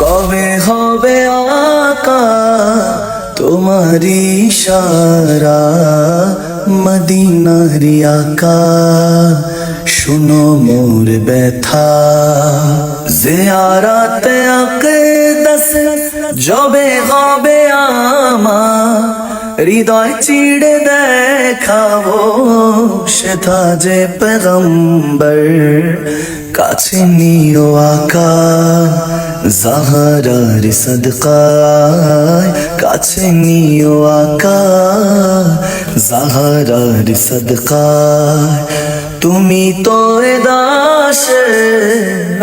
কবে হবে আকা তোমারি সারা মদিনারি আকা শুনো মোর ব্যথা। আকে দস জবে হবে আমা হৃদয় চিড়ে দেখাবো সেথা যে পেগম্বর, কাছে নিও আকা জাহারার সদকায়, কাছে নিও আকা জাহারার সদকায়। তুমি তো দাস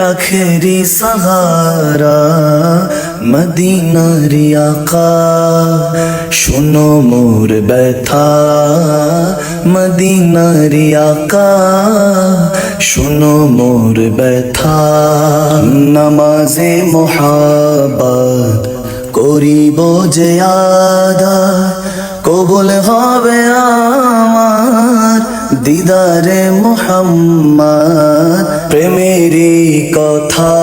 আখেরি সাহারা মদিনারি শোনো মোর ব্যথা। মদিনারি আকা, শোনো মোর ব্যথা। নামাজে মোহাবত করিব যে আদা, কবুল হবে আমার দিদারে মোহাম্মদ। প্রেমেরই কথা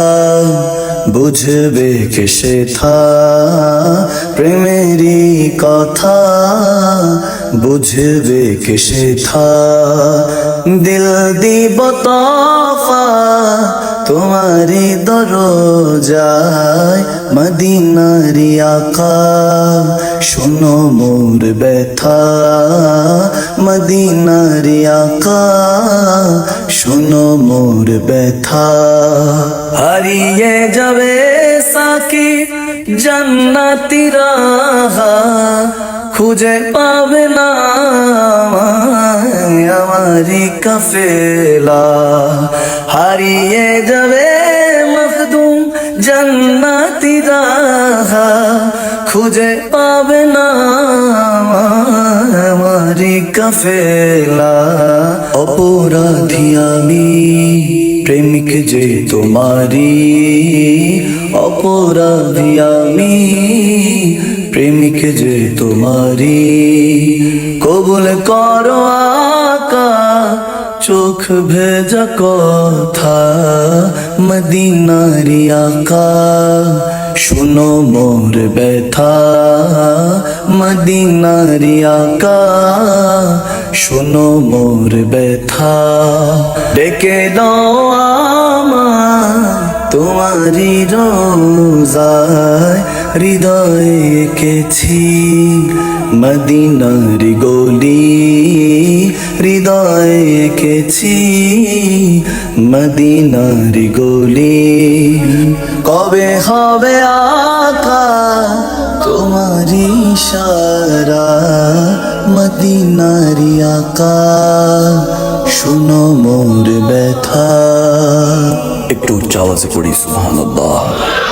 বুঝবে কে থা প্রেমেরই কথা বুঝবে কে থা দিল দিব তফা তোমারি দরজায় মদিনারি আকা শোনো মোর ব্যথা, মদিনারি আকা শোনো মোর ব্যথা। হারিয়ে যাবে সাকি জান্নাতি রাহা। খুঁজে পাবে না আমারি কাফেলা। হারিয়ে যাবে মখদুম জান্নাতি রাহা। খুঁজে পাবে না আমারি কাফেলা। অপরাধী আমি, প্রেমিক যে তোমারি অপরাধী আমি প্রেমিক যে তোমারি কবুল করো আকা, চোখ ভেজা কথা মদিনারি আকা। শুনো মোর ব্যথা মদিনারি আকা। শুনো মোর ব্যথা, ডেকে দাও তোমারি রোজায়। হৃদয়ে এঁকেছি মদিনারি গলি। হৃদয়ে এঁকেছি মদিনারি গলি। কবে হবে আকা তোমারি সারা মদিনারি আকা। শুনো মোর ব্যথা। একটু উচ্চ আওয়াজে পড়ি, সুবহানাল্লাহ।